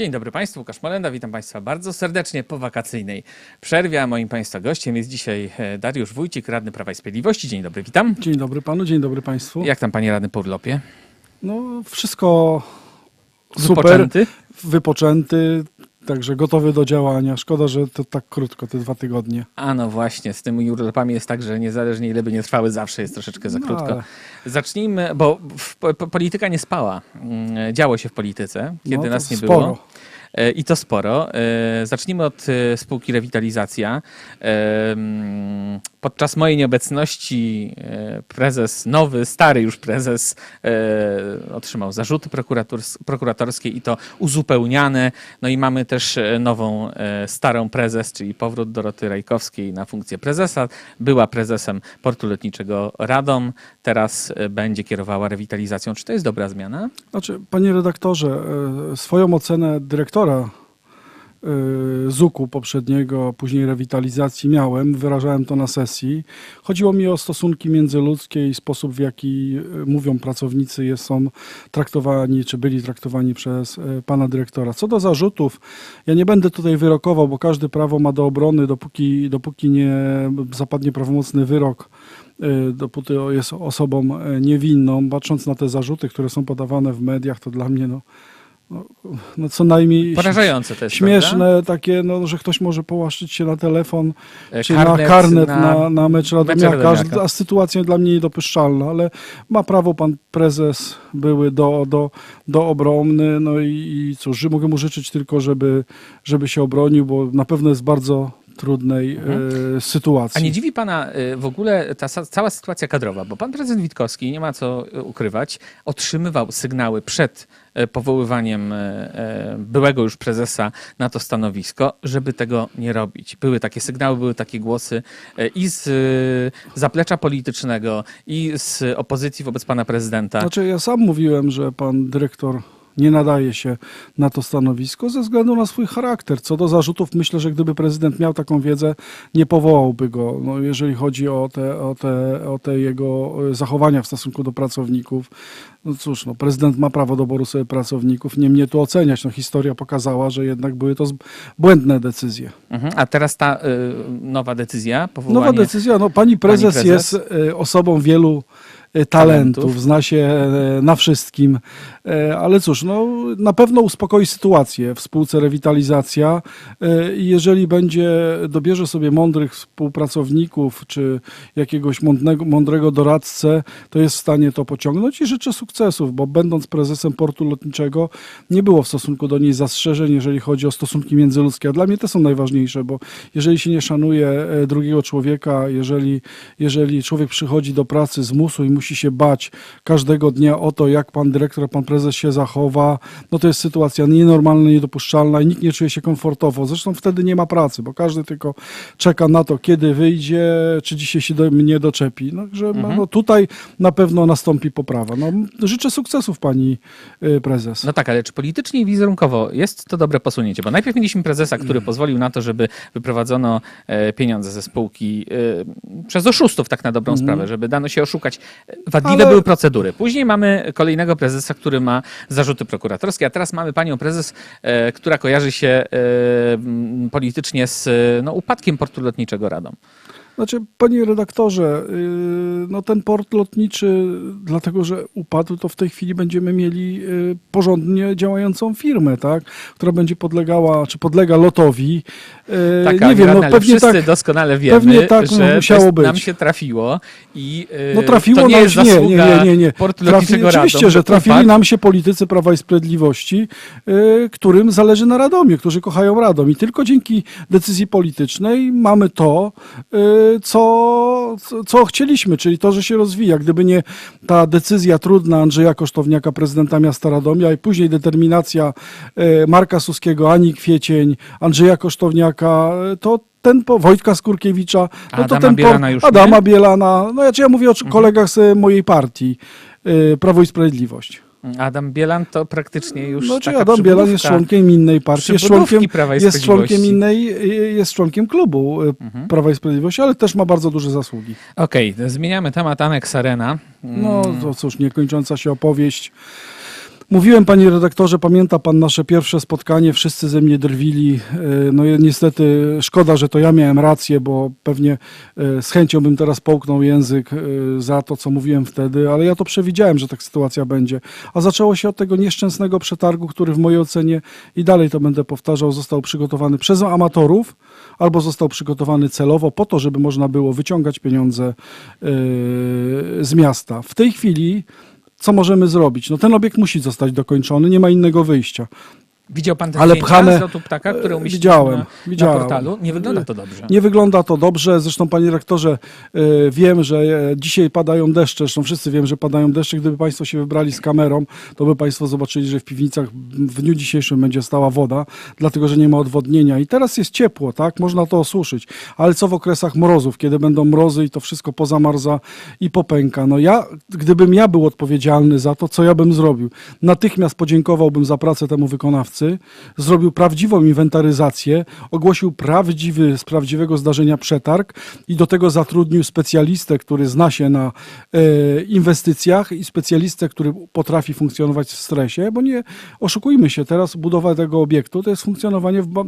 Dzień dobry Państwu, Łukasz Molenda, witam Państwa bardzo serdecznie po wakacyjnej przerwie. A moim Państwa gościem jest dzisiaj e, Dariusz Wójcik, radny Prawa i Sprawiedliwości. Dzień dobry, witam. Dzień dobry panu, dzień dobry państwu. Jak tam Panie radny po urlopie? No, wszystko super, Wypoczęty? wypoczęty, także gotowy do działania. Szkoda, że to tak krótko, te dwa tygodnie. A no właśnie, z tymi urlopami jest tak, że niezależnie ile by nie trwały, zawsze jest troszeczkę za No, krótko. ale- Zacznijmy, bo w, po, po- polityka nie spała. Mm, Działo się w polityce, kiedy No, nas nie sporo. było. E, I to sporo. E, Zacznijmy od e, spółki Rewitalizacja. Podczas mojej nieobecności prezes, nowy, stary już prezes, otrzymał zarzuty prokurators- prokuratorskie i to uzupełniane. No i mamy też nową, starą prezes, czyli powrót Doroty Rajkowskiej na funkcję prezesa. Była prezesem portu lotniczego Radom, teraz będzie kierowała rewitalizacją. Czy to jest dobra zmiana? Znaczy, panie redaktorze, swoją ocenę dyrektora e, ZUK-u poprzedniego, później rewitalizacji miałem, wyrażałem to na sesji. Chodziło mi o stosunki międzyludzkie i sposób, w jaki e, mówią pracownicy, jest, są traktowani, czy byli traktowani przez e, pana dyrektora. Co do zarzutów, ja nie będę tutaj wyrokował, bo każdy prawo ma do obrony, dopóki, dopóki nie zapadnie prawomocny wyrok, dopóty jest osobą niewinną. Patrząc na te zarzuty, które są podawane w mediach, to dla mnie no, no, no co najmniej Porażające to jest, śmieszne prawda? takie, no, że ktoś może połaszczyć się na telefon E, czy na karnet na, na, mecz Radomiaka, a sytuacja dla mnie niedopuszczalna, ale ma prawo pan prezes były do, do, do obrony, no i, i cóż, mogę mu życzyć tylko, żeby, żeby się obronił, bo na pewno jest bardzo trudnej e, sytuacji. Mhm. A nie dziwi pana y, w ogóle ta cała sytuacja kadrowa, bo pan prezydent Witkowski, nie ma co y, ukrywać, otrzymywał sygnały przed powoływaniem byłego już prezesa na to stanowisko, żeby tego nie robić. Były takie sygnały, były takie głosy i z zaplecza politycznego, i z opozycji wobec pana prezydenta. Znaczy, ja sam mówiłem, że pan dyrektor nie nadaje się na to stanowisko ze względu na swój charakter. Co do zarzutów, myślę, że gdyby prezydent miał taką wiedzę, nie powołałby go. No, jeżeli chodzi o te, o, te, o te jego e, zachowania w stosunku do pracowników, no cóż, no, prezydent ma prawo doboru sobie pracowników, nie mnie tu oceniać. No, historia pokazała, że jednak były to błędne decyzje. Mhm. A teraz ta y, nowa decyzja, powołanie... Nowa decyzja. No, pani, prezes prezes? jest e, osobą wielu talentów, Talentów. zna się e, na wszystkim, E, ale cóż, no, na pewno uspokoi sytuację. W spółce Rewitalizacja. E, jeżeli będzie, dobierze sobie mądrych współpracowników czy jakiegoś mądrego, mądrego doradcę, to jest w stanie to pociągnąć. I życzę sukcesów, bo będąc prezesem portu lotniczego nie było w stosunku do niej zastrzeżeń, jeżeli chodzi o stosunki międzyludzkie, a dla mnie te są najważniejsze, bo jeżeli się nie szanuje e, drugiego człowieka, jeżeli, jeżeli człowiek przychodzi do pracy z musu i musi się bać każdego dnia o to, jak pan dyrektor, pan prezes się zachowa, no to jest sytuacja nienormalna, niedopuszczalna i nikt nie czuje się komfortowo. Zresztą wtedy nie ma pracy, bo każdy tylko czeka na to, kiedy wyjdzie, czy dzisiaj się do mnie doczepi. No, że, Mhm. no, tutaj na pewno nastąpi poprawa. No, życzę sukcesów pani y, prezes. No tak, ale czy politycznie i wizerunkowo jest to dobre posunięcie? Bo najpierw mieliśmy prezesa, który pozwolił na to, żeby wyprowadzono e, pieniądze ze spółki e, przez oszustów, tak na dobrą sprawę, żeby dano się oszukać. Wadliwe Ale- były procedury. Później mamy kolejnego prezesa, który ma zarzuty prokuratorskie, a teraz mamy panią prezes, e, która kojarzy się e, politycznie z no, upadkiem portu lotniczego Radom. Znaczy, panie redaktorze, yy, no ten port lotniczy, dlatego że upadł, to w tej chwili będziemy mieli yy, porządnie działającą firmę, tak? która będzie podlegała, czy podlega lotowi. Yy, Tak, nie wiem, no pewnie wszyscy tak. doskonale wiemy, pewnie tak że musiało być. nam się trafiło i e, No trafiło to nie nam jest zasługa nie, nie, nie, nie. portu Trafi, oczywiście, Radom, że trafili nam się politycy Prawa i Sprawiedliwości, yy, którym zależy na Radomie, którzy kochają Radom. I tylko dzięki decyzji politycznej mamy to, yy, co, co, chcieliśmy, czyli to, że się rozwija. Gdyby nie ta decyzja trudna Andrzeja Kosztowniaka, prezydenta miasta Radomia i później determinacja yy, Marka Suskiego, Ani Kwiecień, Andrzeja Kosztowniaka, to ten po Wojtka Skurkiewicza, no to Adama ten Bielana już Adama nie? Bielana, no ja, ja mówię o kolegach z mojej partii, y, Prawo i Sprawiedliwość. Adam Bielan to praktycznie już No, taka Adam Bielan jest członkiem innej partii, jest członkiem, jest członkiem. Mhm. innej, y, jest członkiem klubu y, Prawa i Sprawiedliwości, ale też ma bardzo duże zasługi. Okej, zmieniamy temat Anex Arena. No to cóż, niekończąca się opowieść. Mówiłem, panie redaktorze, pamięta pan nasze pierwsze spotkanie, wszyscy ze mnie drwili. E, No niestety szkoda, że to ja miałem rację, bo pewnie e, z chęcią bym teraz połknął język e, za to, co mówiłem wtedy, ale ja to przewidziałem, że tak sytuacja będzie. A zaczęło się od tego nieszczęsnego przetargu, który w mojej ocenie i dalej to będę powtarzał, został przygotowany przez amatorów albo został przygotowany celowo po to, żeby można było wyciągać pieniądze z miasta. W tej chwili co możemy zrobić? No ten obiekt musi zostać dokończony, nie ma innego wyjścia. Widział pan te Ale zdjęcia pchane- z lotu ptaka, które umieściliśmy na, widziałem. na portalu? Nie wygląda to dobrze. Nie wygląda to dobrze. Zresztą, panie rektorze, e, wiem, że e, dzisiaj padają deszcze. Zresztą wszyscy wiem, że padają deszcze. Gdyby państwo się wybrali z kamerą, to by państwo zobaczyli, że w piwnicach w dniu dzisiejszym będzie stała woda, dlatego że nie ma odwodnienia. I teraz jest ciepło, tak? Można to osuszyć. Ale co w okresach mrozów, kiedy będą mrozy i to wszystko pozamarza i popęka? No ja, gdybym ja był odpowiedzialny za to, co ja bym zrobił? Natychmiast podziękowałbym za pracę temu wykonawcy, zrobił prawdziwą inwentaryzację, ogłosił prawdziwy, z prawdziwego zdarzenia przetarg i do tego zatrudnił specjalistę, który zna się na e, inwestycjach i specjalistę, który potrafi funkcjonować w stresie, bo nie oszukujmy się, teraz budowa tego obiektu to jest funkcjonowanie w, ba-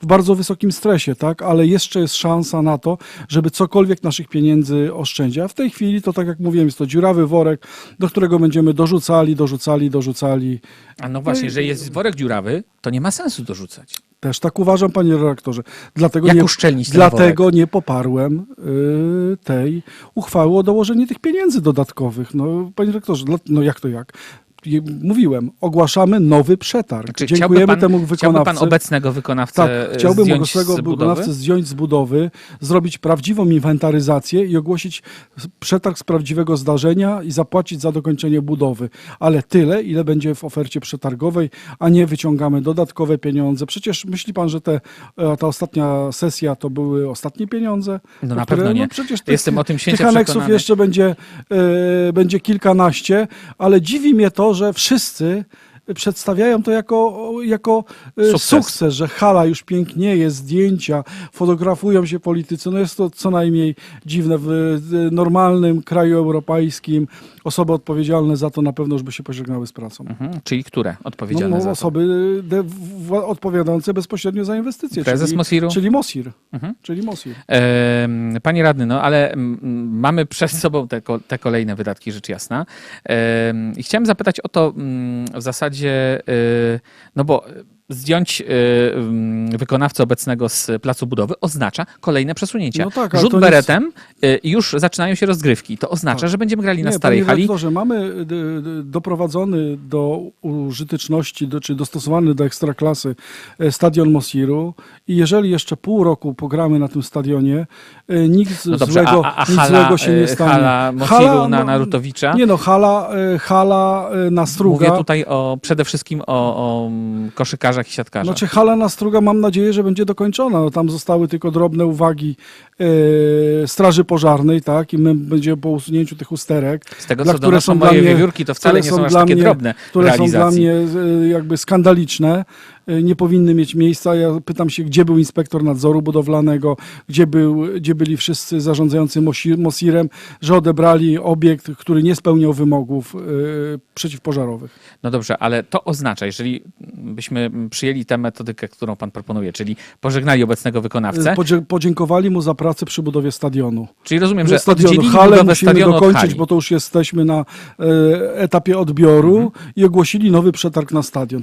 w bardzo wysokim stresie, tak, ale jeszcze jest szansa na to, żeby cokolwiek naszych pieniędzy oszczędzić. A w tej chwili to tak jak mówiłem, jest to dziurawy worek, do którego będziemy dorzucali, dorzucali, dorzucali. A no właśnie, że jest worek dziurawy, to nie ma sensu dorzucać. Też tak uważam, panie redaktorze. Dlatego Jak nie, uszczelnić ten dlatego nie poparłem y, tej uchwały o dołożenie tych pieniędzy dodatkowych. No, panie redaktorze, dla- no jak to jak? Mówiłem, ogłaszamy nowy przetarg. Czy Dziękujemy chciałby pan, temu Chciałby wykonawcy. pan obecnego wykonawcę Tak, e, chciałbym zdjąć obecnego wykonawcę zdjąć z budowy, zrobić prawdziwą inwentaryzację i ogłosić przetarg z prawdziwego zdarzenia i zapłacić za dokończenie budowy. Ale tyle, ile będzie w ofercie przetargowej, a nie wyciągamy dodatkowe pieniądze. Przecież myśli pan, że te, e, ta ostatnia sesja to były ostatnie pieniądze? No na które- pewno nie. przecież tych, Jestem o tym tych aneksów przekonany. jeszcze będzie, e, będzie kilkanaście, ale dziwi mnie to, że wszyscy przedstawiają to jako, jako e, Sukces. sukces. że hala już pięknieje, zdjęcia, fotografują się politycy. No jest to co najmniej dziwne. W e, normalnym kraju europejskim osoby odpowiedzialne za to na pewno już by się pożegnały z pracą. Mhm, czyli które No, odpowiedzialne no, za to? osoby de, w, odpowiadające bezpośrednio za inwestycje. Prezes czyli, Mosiru? Czyli Mosir. Mhm. Czyli Mosir. Em, Panie radny, no ale mamy przed sobą te, te kolejne wydatki, rzecz jasna. I chciałem zapytać o to w zasadzie, y, no bo zdjąć y, mm, wykonawcę obecnego z placu budowy oznacza kolejne przesunięcia. No tak, ale Rzut to nic- beretem y, już zaczynają się rozgrywki. To oznacza, Tak. że będziemy grali na starej panie hali. redaktorze, mamy d, d, doprowadzony do użyteczności, do, czy dostosowany do ekstraklasy e, stadion Mosiru i jeżeli jeszcze pół roku pogramy na tym stadionie, e, nic No dobrze, złego, a, a, a nic hala, złego się nie y, stanie. hala Mosiru na no, Narutowicza? Nie no, hala, e, hala e, na Struga. Mówię tutaj o, przede wszystkim o, o mm, koszykarzach i siatkarzach. Znaczy hala na Struga mam nadzieję, że będzie dokończona. No, tam zostały tylko drobne uwagi e, Straży Pożarnej, tak? I my będziemy po usunięciu tych usterek. Z tego, dla- co które są moje mnie- wiewiórki, to wcale nie są aż dla takie mnie- drobne które są dla mnie e, jakby skandaliczne, nie powinny mieć miejsca. Ja pytam się, gdzie był inspektor nadzoru budowlanego, gdzie, był, gdzie byli wszyscy zarządzający Mosi- Mosirem, że odebrali obiekt, który nie spełniał wymogów e, przeciwpożarowych. No dobrze, ale to oznacza, jeżeli byśmy przyjęli tę metodykę, którą pan proponuje, czyli pożegnali obecnego wykonawcę, Podzie- podziękowali mu za pracę przy budowie stadionu. czyli rozumiem, że stadionu. Halę musimy stadionu dokończyć, bo to już jesteśmy na e, etapie odbioru Mhm. i ogłosili nowy przetarg na stadion.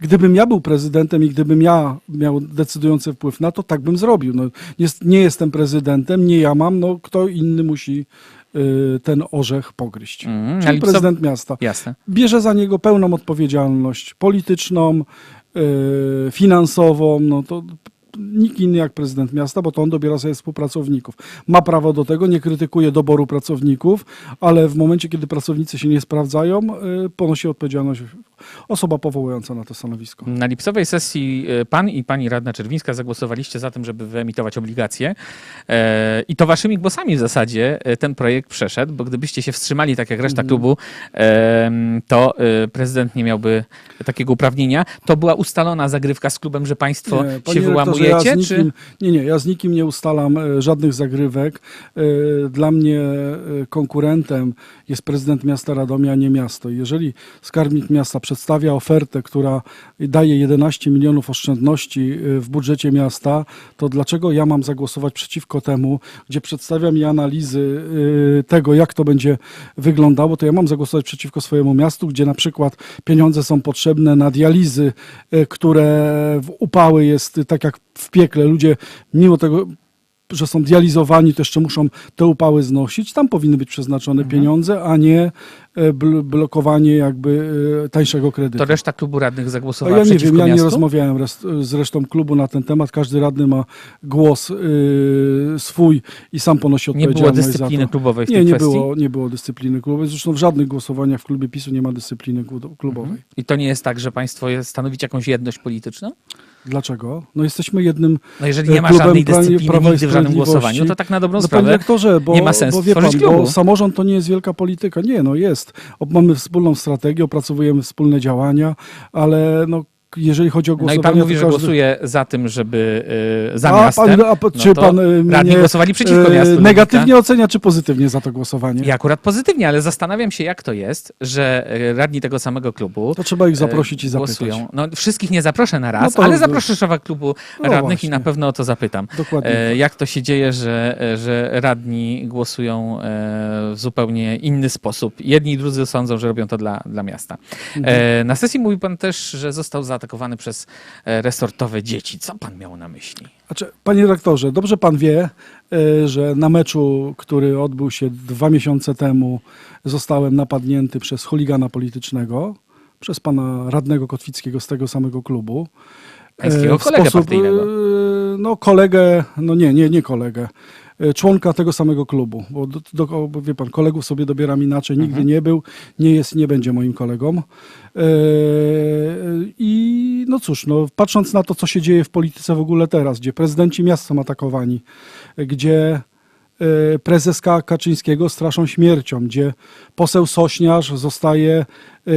Gdybym ja był prezydentem i gdybym ja miał decydujący wpływ na to, tak bym zrobił. No, jest, nie jestem prezydentem, nie ja mam, no kto inny musi e, ten orzech pogryźć. Mhm, Czyli prezydent miasta. Jasne. Bierze za niego pełną odpowiedzialność polityczną, e, finansową, no to nikt inny jak prezydent miasta, bo to on dobiera sobie współpracowników. Ma prawo do tego, nie krytykuje doboru pracowników, ale w momencie, kiedy pracownicy się nie sprawdzają, e, ponosi odpowiedzialność osoba powołująca na to stanowisko. Na lipcowej sesji e, pan i pani radna Czerwińska zagłosowaliście za tym, żeby wyemitować obligacje e, i to waszymi głosami w zasadzie e, ten projekt przeszedł, bo gdybyście się wstrzymali, tak jak Mhm. reszta klubu, e, to e, prezydent nie miałby takiego uprawnienia. To była ustalona zagrywka z klubem, że państwo się wyłamujecie z czy- nikim, Nie, nie, ja z nikim nie ustalam e, żadnych zagrywek. E, Dla mnie e, konkurentem jest prezydent miasta Radomia, a nie miasto. I Jeżeli skarbnik miasta przedstawia ofertę, która daje 11 milionów oszczędności e, w budżecie miasta, to dlaczego ja mam zagłosować przeciwko temu, gdzie przedstawia mi analizy e, tego, jak to będzie wyglądało, to ja mam zagłosować przeciwko swojemu miastu, gdzie na przykład pieniądze są potrzebne na dializy, e, które w upały jest tak jak w piekle. Ludzie mimo tego, że są dializowani, to jeszcze muszą te upały znosić. Tam powinny być przeznaczone pieniądze, a nie bl- blokowanie jakby e, tańszego kredytu. To reszta klubu radnych zagłosowała ja nie wiem, ja nie miastu? rozmawiałem rest, z resztą klubu na ten temat. Każdy radny ma głos y, swój i sam ponosi Nie było odpowiedzialność dyscypliny klubowej w Nie, tej nie kwestii? było, nie było dyscypliny klubowej. Zresztą w żadnych głosowaniach w klubie PiSu nie ma dyscypliny klu- klubowej. I to nie jest tak, że państwo jest- stanowicie jakąś jedność polityczną? Dlaczego? No jesteśmy jednym No jeżeli E, nie ma żadnej dyscypliny nigdy w żadnym głosowaniu, to tak na dobrą No panie sprawę rektorze, bo, nie ma sensu bo wie pan, bo samorząd to nie jest wielka polityka. Nie, no jest. O, Mamy wspólną strategię, opracowujemy wspólne działania, ale no, jeżeli chodzi o No i głosowanie... pan mówi, że każdy- głosuje za tym, żeby y, za a, miastem. pan, a, no czy pan y, radni głosowali przeciwko e, miastu. negatywnie ocenia, czy pozytywnie za to głosowanie? Ja akurat pozytywnie, ale zastanawiam się, jak to jest, że e, radni tego samego klubu To trzeba ich e, zaprosić i zapytać. głosują. No, wszystkich nie zaproszę na raz, No ale zaproszę szefa klubu No radnych właśnie. i na pewno o to zapytam. Dokładnie. E, jak to się dzieje, że, e, że radni głosują e, w zupełnie inny sposób? Jedni i drudzy sądzą, że robią to dla, dla miasta. Mhm. E, na sesji mówi pan też, że został zaatakowany przez e, resortowe dzieci. Co pan miał na myśli? Znaczy, panie rektorze, dobrze pan wie, e, że na meczu, który odbył się dwa miesiące temu, zostałem napadnięty przez chuligana politycznego, przez pana radnego Kotwickiego z tego samego klubu. Pańskiego E, kolegę sposób, partyjnego. e, No kolegę, no nie, nie, nie kolegę. e, Członka tego samego klubu, bo, do, do, bo wie pan, kolegów sobie dobieram inaczej, nigdy Mhm. nie był, nie jest, nie będzie moim kolegą. I no cóż, no, patrząc na to, co się dzieje w polityce w ogóle teraz, gdzie prezydenci miast są atakowani, gdzie e, prezes Ka- Kaczyńskiego straszą śmiercią, gdzie poseł Sośniarz zostaje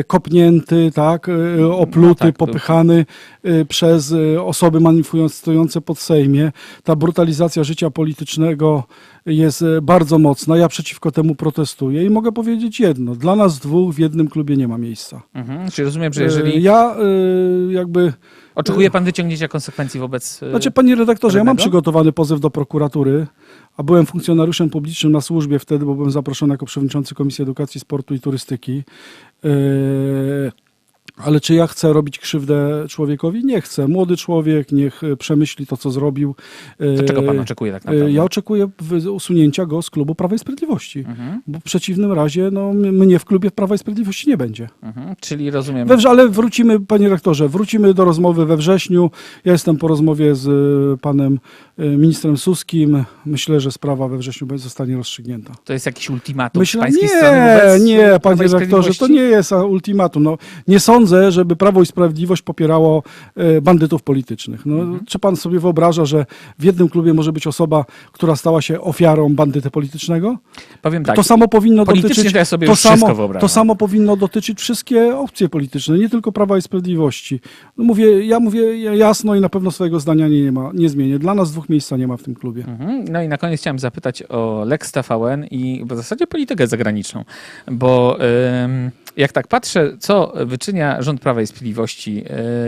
kopnięty, tak, e, opluty, tak, to- popychany e, przez osoby manifestujące pod Sejmie. Ta brutalizacja życia politycznego jest bardzo mocna. Ja przeciwko temu protestuję i mogę powiedzieć jedno. Dla nas dwóch w jednym klubie nie ma miejsca. Mhm. Czyli rozumiem, że jeżeli Ja jakby... oczekuje pan wyciągnięcia konsekwencji wobec... Znaczy, panie redaktorze, ja mam przygotowany pozew do prokuratury, a byłem funkcjonariuszem publicznym na służbie wtedy, bo byłem zaproszony jako przewodniczący Komisji Edukacji, Sportu i Turystyki. Yy, ale czy ja chcę robić krzywdę człowiekowi? Nie chcę. Młody człowiek niech e, przemyśli to, co zrobił. To czego pan Yy, oczekuje tak yy, naprawdę? Ja oczekuję usunięcia go z klubu Prawa i Sprawiedliwości. Mhm. Bo w przeciwnym razie no, mnie w klubie Prawa i Sprawiedliwości nie będzie. Mhm. Czyli rozumiem... We ale wrócimy, panie rektorze, wrócimy do rozmowy we wrześniu. Ja jestem po rozmowie z panem ministrem Suskim. Myślę, że sprawa we wrześniu zostanie rozstrzygnięta. To jest jakiś ultimatum z Myślę, pańskiej strony nie, wobec nie, Prawa panie rektorze, to nie jest ultimatum. No, nie sądzę, żeby Prawo i Sprawiedliwość popierało e, bandytów politycznych. No, Mhm. Czy pan sobie wyobraża, że w jednym klubie może być osoba, która stała się ofiarą bandyty politycznego? Powiem tak, to samo powinno dotyczyć. to ja sobie to, samo, to samo powinno dotyczyć wszystkie opcje polityczne, nie tylko Prawa i Sprawiedliwości. No mówię, ja mówię jasno i na pewno swojego zdania nie, nie ma, nie zmienię. Dla nas dwóch miejsca nie ma w tym klubie. Mhm. No i na koniec chciałem zapytać o Lex TVN i w zasadzie politykę zagraniczną, bo ym, jak tak patrzę, co wyczynia rząd Prawa i Sprawiedliwości,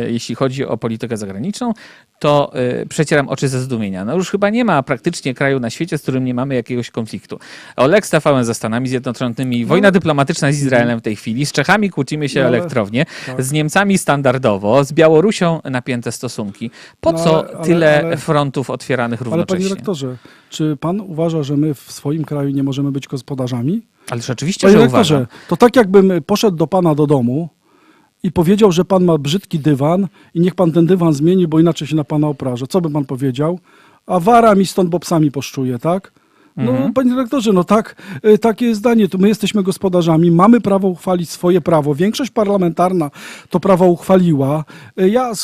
y, jeśli chodzi o politykę zagraniczną, to y, przecieram oczy ze zdumienia. No już chyba nie ma praktycznie kraju na świecie, z którym nie mamy jakiegoś konfliktu. O Lex TVN ze Stanami Zjednoczonymi, wojna dyplomatyczna z Izraelem w tej chwili, z Czechami kłócimy się No ale- elektrownie, tak. z Niemcami standardowo, z Białorusią napięte stosunki. Po No co ale- ale- tyle ale- frontów otwieranych Ale równocześnie? panie rektorze, czy pan uważa, że my w swoim kraju nie możemy być gospodarzami? Ale rzeczywiście, Panie że uważam. to tak jakbym poszedł do pana do domu i powiedział, że pan ma brzydki dywan i niech pan ten dywan zmieni, bo inaczej się na pana oprażę. Co by pan powiedział? A wara mi stąd, bo psami poszczuje, tak? No, Mhm. panie rektorze, no tak, y, takie jest zdanie. To my jesteśmy gospodarzami, mamy prawo uchwalić swoje prawo. Większość parlamentarna to prawo uchwaliła. Y, Ja y,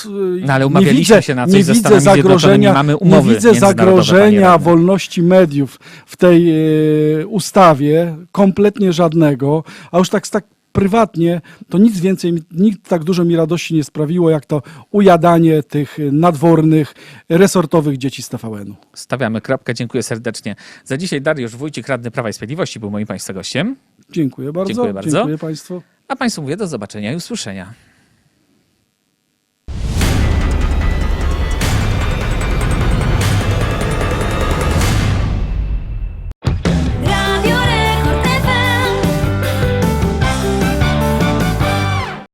No, ale nie umawialiśmy widzę, się na coś nie widzę zagrożenia, mamy nie umowy widzę międzynarodowe, panie zagrożenia wolności mediów w tej ustawie, kompletnie żadnego. A już tak, tak prywatnie to nic więcej, nikt tak dużo mi radości nie sprawiło, jak to ujadanie tych nadwornych, resortowych dzieci z TVN-u. Stawiamy kropkę. Dziękuję serdecznie. Za dzisiaj Dariusz Wójcik, radny Prawa i Sprawiedliwości, był moim Państwa gościem. Dziękuję bardzo. Dziękuję bardzo. Dziękuję Państwu. A Państwu mówię do zobaczenia i usłyszenia.